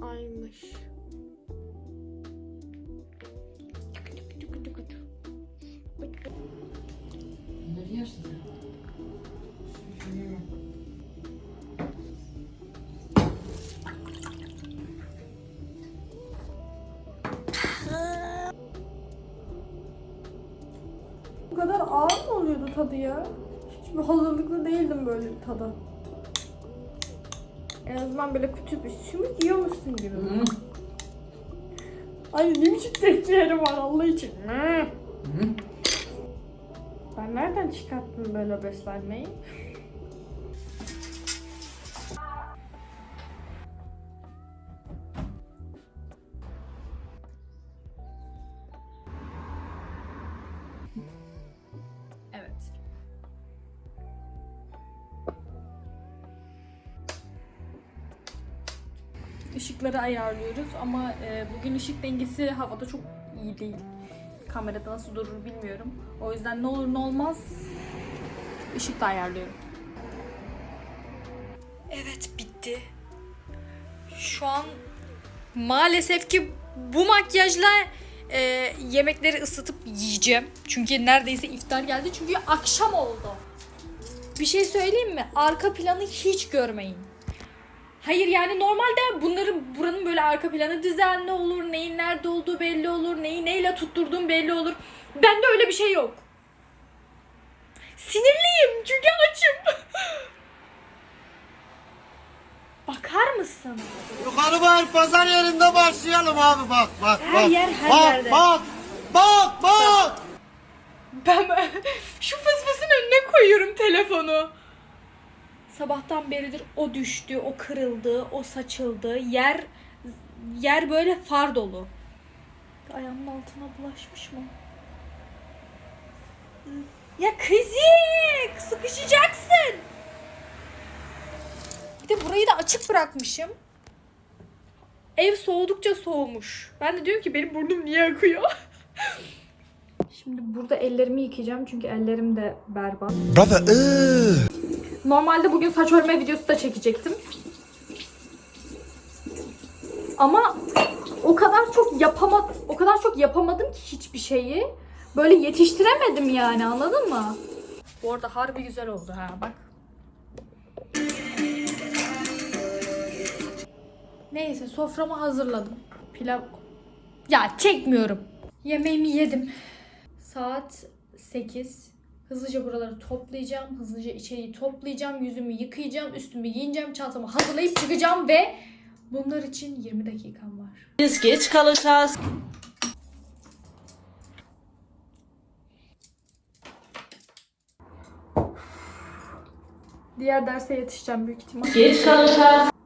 aymış. Bu kadar ağır mı oluyordu tadı ya? Hiç hazırlıklı değildim böyle bir tada. En azından böyle bir sümük yiyormuşsun gibi. Hı. Ay ne biçim tepkileri var Allah için. Hı. Ben nereden çıkarttım böyle beslenmeyi? Işıkları ayarlıyoruz ama e, bugün ışık dengesi havada çok iyi değil. Kamerada nasıl durur bilmiyorum. O yüzden ne olur ne olmaz ışık da ayarlıyorum. Evet bitti. Şu an maalesef ki bu makyajla e, yemekleri ısıtıp yiyeceğim. Çünkü neredeyse iftar geldi. Çünkü akşam oldu. Bir şey söyleyeyim mi? Arka planı hiç görmeyin. Hayır yani normalde bunların buranın böyle arka planı düzenli olur. Neyin nerede olduğu belli olur. Neyi neyle tutturduğum belli olur. Bende öyle bir şey yok. Sinirliyim çünkü açım. Bakar mısın? Yukarı var pazar yerinde başlayalım abi bak bak Her bak. yer, her bak, yerde. Bak bak bak. Ben şu fısfısın önüne koyuyorum telefonu. Sabahtan beridir o düştü, o kırıldı, o saçıldı. Yer yer böyle far dolu. Ayağımın altına bulaşmış mı? Ya kızık, sıkışacaksın. Bir de burayı da açık bırakmışım. Ev soğudukça soğumuş. Ben de diyorum ki benim burnum niye akıyor? Şimdi burada ellerimi yıkayacağım çünkü ellerim de berbat. Iıı. Normalde bugün saç örme videosu da çekecektim. Ama o kadar çok yapamadım, o kadar çok yapamadım ki hiçbir şeyi. Böyle yetiştiremedim yani anladın mı? Bu arada harbi güzel oldu ha bak. Neyse soframı hazırladım. Pilav... Ya çekmiyorum. Yemeğimi yedim. Saat 8. Hızlıca buraları toplayacağım. Hızlıca içeriği toplayacağım. Yüzümü yıkayacağım. Üstümü giyineceğim. Çantamı hazırlayıp çıkacağım ve bunlar için 20 dakikam var. Biz geç kalacağız. Diğer derse yetişeceğim büyük ihtimal. Geç kalacağız.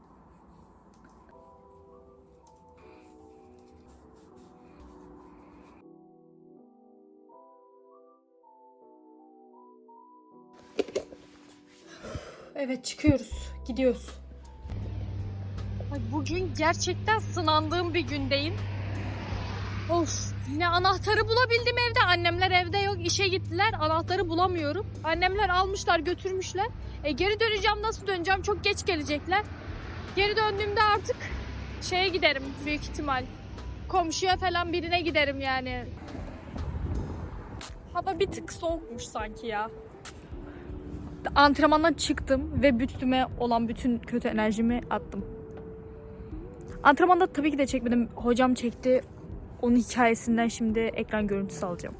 Evet çıkıyoruz. Gidiyoruz. Ay, bugün gerçekten sınandığım bir gündeyim. Of yine anahtarı bulabildim evde. Annemler evde yok işe gittiler. Anahtarı bulamıyorum. Annemler almışlar götürmüşler. E, geri döneceğim nasıl döneceğim çok geç gelecekler. Geri döndüğümde artık şeye giderim büyük ihtimal. Komşuya falan birine giderim yani. Hava bir tık soğukmuş sanki ya antrenmandan çıktım ve üstüme olan bütün kötü enerjimi attım. Antrenmanda tabii ki de çekmedim. Hocam çekti. Onun hikayesinden şimdi ekran görüntüsü alacağım.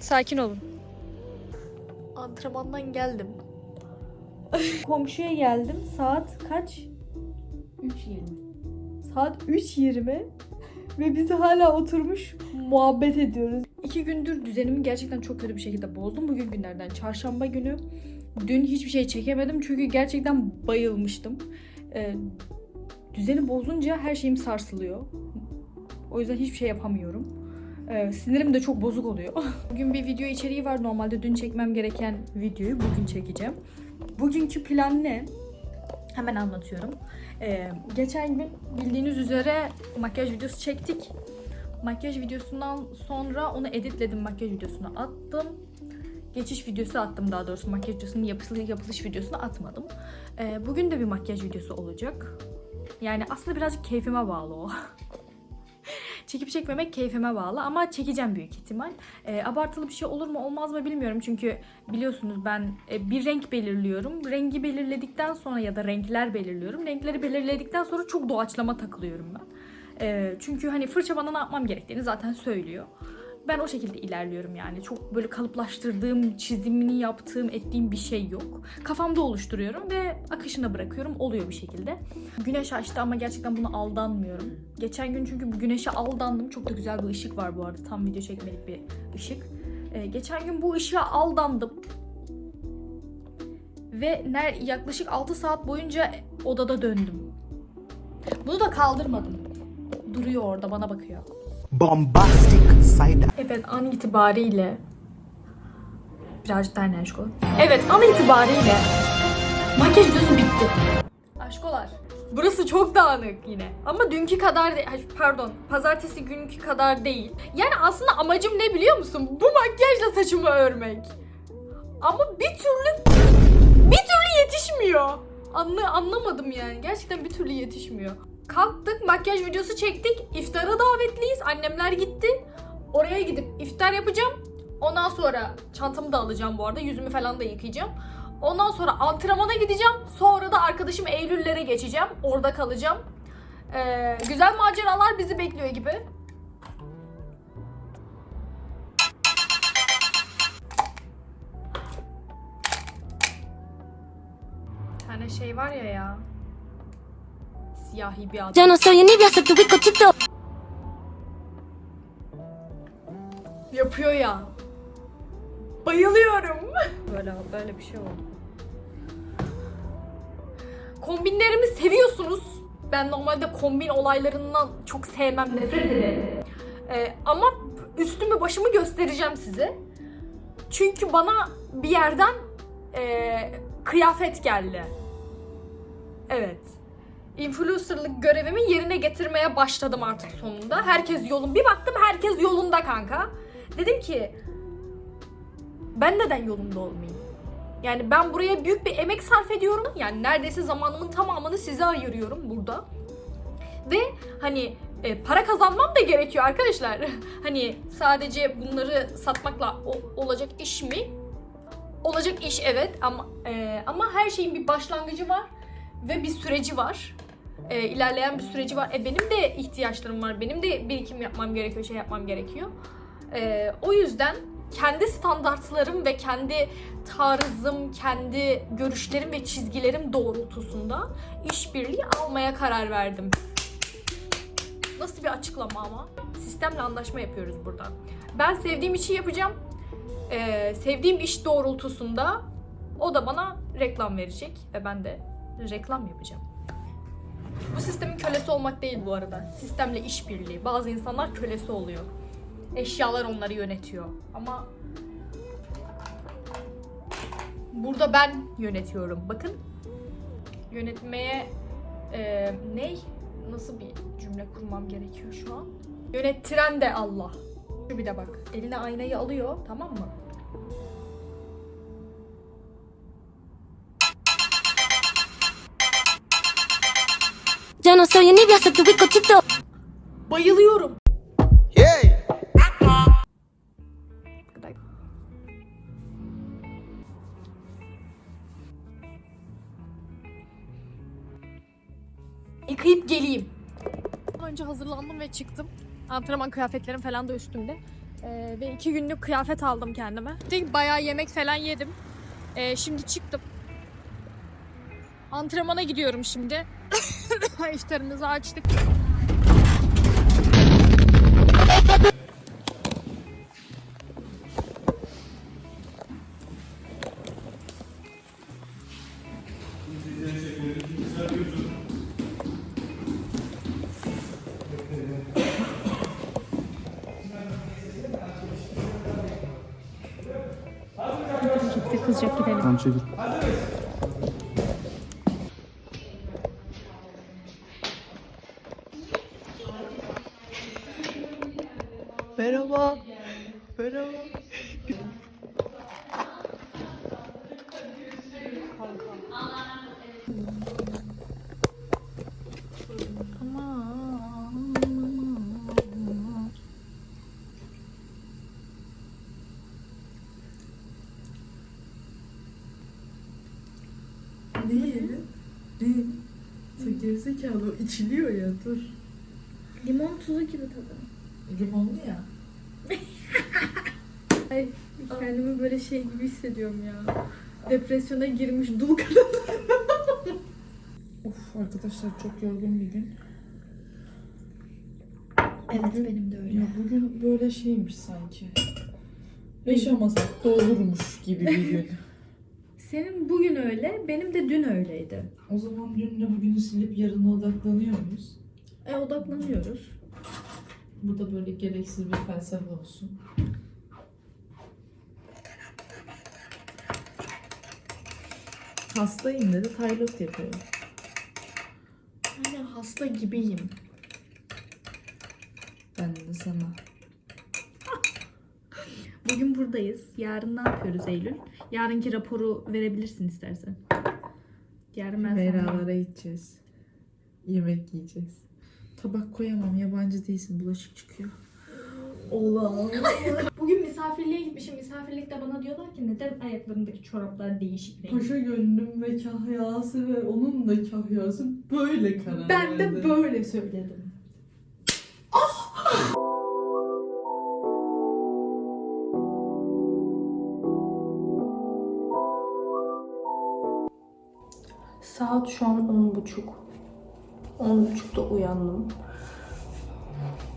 Sakin olun. Antrenmandan geldim. Komşuya geldim. Saat kaç? 3.20. Saat 3.20 ve biz hala oturmuş muhabbet ediyoruz. İki gündür düzenimi gerçekten çok kötü bir şekilde bozdum. Bugün günlerden çarşamba günü. Dün hiçbir şey çekemedim çünkü gerçekten bayılmıştım. Ee, düzeni bozunca her şeyim sarsılıyor. O yüzden hiçbir şey yapamıyorum. Ee, sinirim de çok bozuk oluyor. Bugün bir video içeriği var. Normalde dün çekmem gereken videoyu bugün çekeceğim. Bugünkü plan ne? Hemen anlatıyorum. Ee, geçen gün bildiğiniz üzere makyaj videosu çektik. Makyaj videosundan sonra onu editledim, makyaj videosunu attım. Geçiş videosu attım daha doğrusu. Makyaj videosunun yapılış, yapılış videosunu atmadım. Ee, bugün de bir makyaj videosu olacak. Yani aslında birazcık keyfime bağlı o. Çekip çekmemek keyfime bağlı ama çekeceğim büyük ihtimal. Ee, abartılı bir şey olur mu olmaz mı bilmiyorum çünkü biliyorsunuz ben e, bir renk belirliyorum. Rengi belirledikten sonra ya da renkler belirliyorum. Renkleri belirledikten sonra çok doğaçlama takılıyorum ben. Ee, çünkü hani fırça bana ne yapmam gerektiğini zaten söylüyor. Ben o şekilde ilerliyorum yani. Çok böyle kalıplaştırdığım, çizimini yaptığım, ettiğim bir şey yok. Kafamda oluşturuyorum ve akışına bırakıyorum. Oluyor bir şekilde. Güneş açtı ama gerçekten buna aldanmıyorum. Geçen gün çünkü bu güneşe aldandım. Çok da güzel bir ışık var bu arada. Tam video çekmelik bir ışık. Ee, geçen gün bu ışığa aldandım. Ve ner yaklaşık 6 saat boyunca odada döndüm. Bunu da kaldırmadım. Duruyor orada bana bakıyor. Bombastic side Evet an itibariyle birazcık daha enerjik ol. Evet an itibariyle makyaj videosu bitti. Aşkolar. Burası çok dağınık yine. Ama dünkü kadar de- pardon pazartesi günkü kadar değil. Yani aslında amacım ne biliyor musun? Bu makyajla saçımı örmek. Ama bir türlü bir türlü yetişmiyor. Anla, anlamadım yani. Gerçekten bir türlü yetişmiyor. Kalktık makyaj videosu çektik. İftara davetliyiz. Annemler gitti. Oraya gidip iftar yapacağım. Ondan sonra çantamı da alacağım bu arada. Yüzümü falan da yıkayacağım. Ondan sonra antrenmana gideceğim. Sonra da arkadaşım Eylüllere geçeceğim. Orada kalacağım. Ee, güzel maceralar bizi bekliyor gibi. Bir tane şey var ya ya siyahi bir adam. Ya no soy un ibia, tu bizcochito. Yapıyor ya. Bayılıyorum. Böyle böyle bir şey oldu. Kombinlerimi seviyorsunuz. Ben normalde kombin olaylarından çok sevmem. Nefret ederim. Ee, ama üstümü başımı göstereceğim size. Çünkü bana bir yerden e, kıyafet geldi. Evet. Influencerlık görevimi yerine getirmeye başladım artık sonunda. Herkes yolun. Bir baktım herkes yolunda kanka. Dedim ki ben neden yolunda olmayayım? Yani ben buraya büyük bir emek sarf ediyorum. Yani neredeyse zamanımın tamamını size ayırıyorum burada. Ve hani e, para kazanmam da gerekiyor arkadaşlar. hani sadece bunları satmakla o- olacak iş mi? Olacak iş evet ama e, ama her şeyin bir başlangıcı var ve bir süreci var. E, ilerleyen bir süreci var. E, benim de ihtiyaçlarım var. Benim de birikim yapmam gerekiyor, şey yapmam gerekiyor. Ee, o yüzden kendi standartlarım ve kendi tarzım, kendi görüşlerim ve çizgilerim doğrultusunda işbirliği almaya karar verdim. Nasıl bir açıklama ama? Sistemle anlaşma yapıyoruz burada. Ben sevdiğim işi yapacağım. Ee, sevdiğim iş doğrultusunda o da bana reklam verecek ve ben de reklam yapacağım. Bu sistemin kölesi olmak değil bu arada. Sistemle işbirliği. Bazı insanlar kölesi oluyor. Eşyalar onları yönetiyor. Ama burada ben yönetiyorum. Bakın. Yönetmeye e, ne? Nasıl bir cümle kurmam gerekiyor şu an? Yönettiren de Allah. Şu bir de bak. Eline aynayı alıyor. Tamam mı? Yo no soy Nibia, soy tu bizcochito. Bayılıyorum. Hey! Yıkayıp geleyim. Önce hazırlandım ve çıktım. Antrenman kıyafetlerim falan da üstümde. Ee, ve iki günlük kıyafet aldım kendime. De bayağı yemek falan yedim. Ee, şimdi çıktım. Antrenmana gidiyorum şimdi. İşlerimizi açtık. Merhaba. Merhaba. Değil. Değil. Gerizekalı o içiliyor ya dur. Limon tuzu gibi tadı. Limonlu ya. Ay kendimi böyle şey gibi hissediyorum ya. Depresyona girmiş dul kadın. Of arkadaşlar çok yorgun bir gün. Evet Bugün- benim de öyle. Ya bugün böyle şeymiş sanki. Yaşamasak da olurmuş gibi bir gün. Senin bugün öyle, benim de dün öyleydi. o zaman dünle bugünü silip yarına odaklanıyor muyuz? E odaklanıyoruz. Bu da böyle gereksiz bir felsefe olsun. Hastayım dedi, Taylot yapıyor. Aynen hasta gibiyim. Ben de sana. Bugün buradayız. Yarın ne yapıyoruz Eylül? Yarınki raporu verebilirsin istersen. Yarın ben sana... Meyralara gideceğiz. Yemek yiyeceğiz. Tabak koyamam, yabancı değilsin, bulaşık çıkıyor. Ola. Bugün misafirliğe gitmişim. Misafirlikte bana diyorlar ki neden ayaklarındaki çoraplar değişik renk? Paşa gönlüm ve kahyası ve onun da kahyası böyle karar Ben de böyle söyledim. Saat şu an on buçuk. On buçukta uyandım.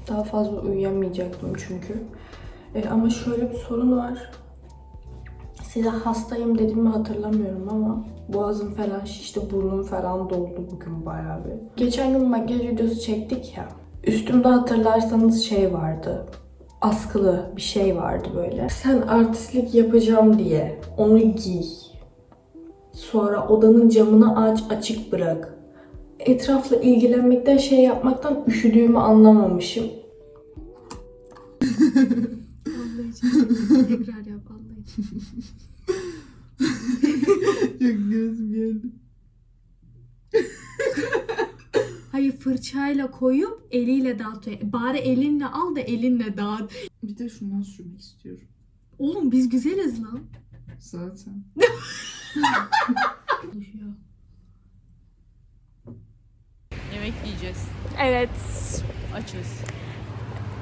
Daha fazla uyuyamayacaktım çünkü. E, ama şöyle bir sorun var. Size hastayım dediğimi hatırlamıyorum ama boğazım falan şişti, burnum falan doldu bugün bayağı bir. Geçen gün makyaj videosu çektik ya. Üstümde hatırlarsanız şey vardı. Askılı bir şey vardı böyle. Sen artistlik yapacağım diye onu giy. Sonra odanın camını aç açık bırak. Etrafla ilgilenmekten şey yapmaktan üşüdüğümü anlamamışım. Allah için. Tekrar yap Allah için. Çok gözüm geldi. Hayır fırçayla koyup eliyle dağıtıyor. Bari elinle al da elinle dağıt. Bir de şundan sürmek istiyorum. Oğlum biz güzeliz lan. Zaten. Yemek yiyeceğiz. Evet. Açız.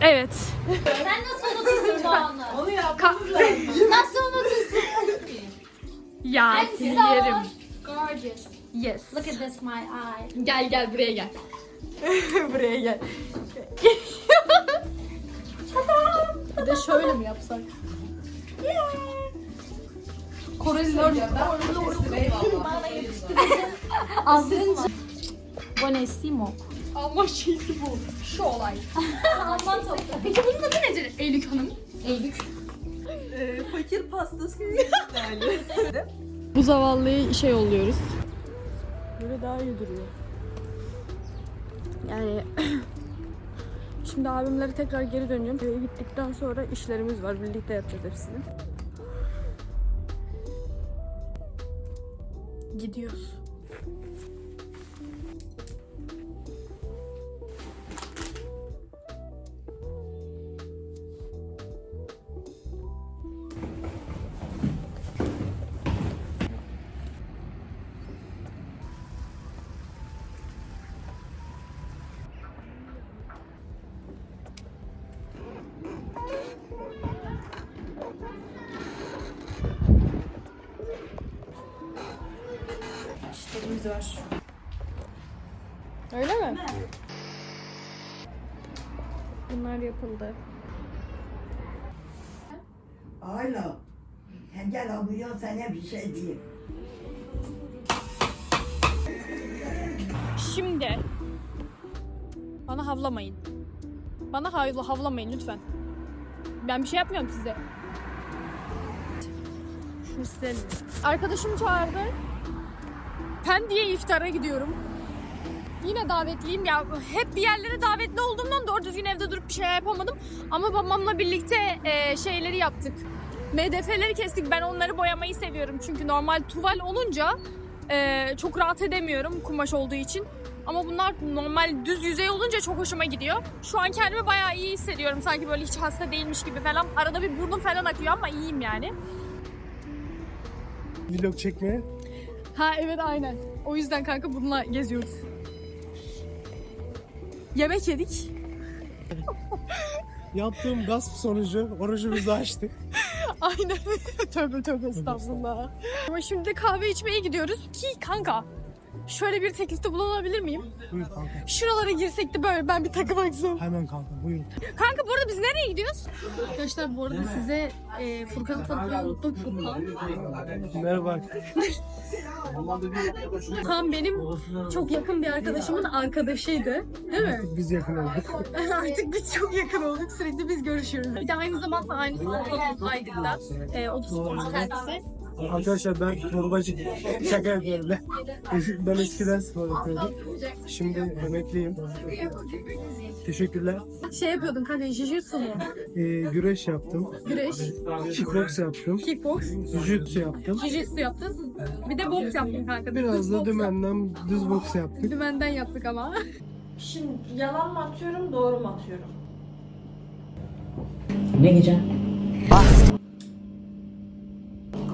Evet. Nasıl unutursun bu anı? Nasıl unutursun? Ya so yerim. gorgeous. Yes. Look at this, my eye. Gel gel buraya gel. buraya gel. Bir de şöyle mi yapsak? Koreliler Aslında. Buonissimo. Ama şeysi bu. Şu olay. Alman toplu. Peki bunun adı nedir Eylül Hanım? Eylük. fakir pastası Bu zavallıyı işe yolluyoruz. Böyle daha iyi duruyor. Yani şimdi abimlere tekrar geri dönüyorum. Eve gittikten sonra işlerimiz var. Birlikte yapacağız hepsini. Gidiyoruz. İşlerimiz var. Öyle mi? Bunlar yapıldı. Ayla. Sen gel abuyon sana bir şey diyeyim. Şimdi bana havlamayın. Bana havla, havlamayın lütfen. Ben bir şey yapmıyorum size. Şunu size- Arkadaşım çağırdı. Pendik'e iftara gidiyorum. Yine davetliyim ya. Hep bir yerlere davetli olduğumdan doğru düzgün evde durup bir şey yapamadım. Ama babamla birlikte e, şeyleri yaptık. MDF'leri kestik. Ben onları boyamayı seviyorum. Çünkü normal tuval olunca e, çok rahat edemiyorum kumaş olduğu için. Ama bunlar normal düz yüzey olunca çok hoşuma gidiyor. Şu an kendimi bayağı iyi hissediyorum. Sanki böyle hiç hasta değilmiş gibi falan. Arada bir burnum falan akıyor ama iyiyim yani. Vlog çekmeye. Ha evet aynen. O yüzden kanka bununla geziyoruz. Yemek yedik. Yaptığım gasp sonucu orucumuzu açtık. aynen. tövbe tövbe estağfurullah. Ama şimdi kahve içmeye gidiyoruz ki kanka Şöyle bir teklifte bulunabilir miyim? Buyur kanka. Şuralara girsek de böyle ben bir takım aksam. Hemen kanka buyur. Kanka bu arada biz nereye gidiyoruz? Arkadaşlar bu arada size e, Furkan'ı tanıtmayı unuttum. Furkan. Merhaba. Furkan benim çok yakın bir arkadaşımın arkadaşıydı. Değil mi? Biz yakın olduk. Artık biz çok yakın olduk. Sürekli biz görüşüyoruz. Bir de aynı zamanda aynı sınıfta Aydın'da. E, 30 kendisi. Arkadaşlar ben torbacı. Şaka yapıyorum ben. Ben eskiden spor yapıyordum. Şimdi emekliyim. Teşekkürler. Şey yapıyordun kanka jiu-jitsu mu? Ee, güreş yaptım. Güreş, Kickbox yaptım. kickbox, Jiu-jitsu yaptım. jiu-jitsu yaptın. Bir de boks yaptın kanka. Biraz Düz da dümenden düz boks yaptık. Dümenden yaptık ama. Şimdi yalan mı atıyorum, doğru mu atıyorum? Ne gece?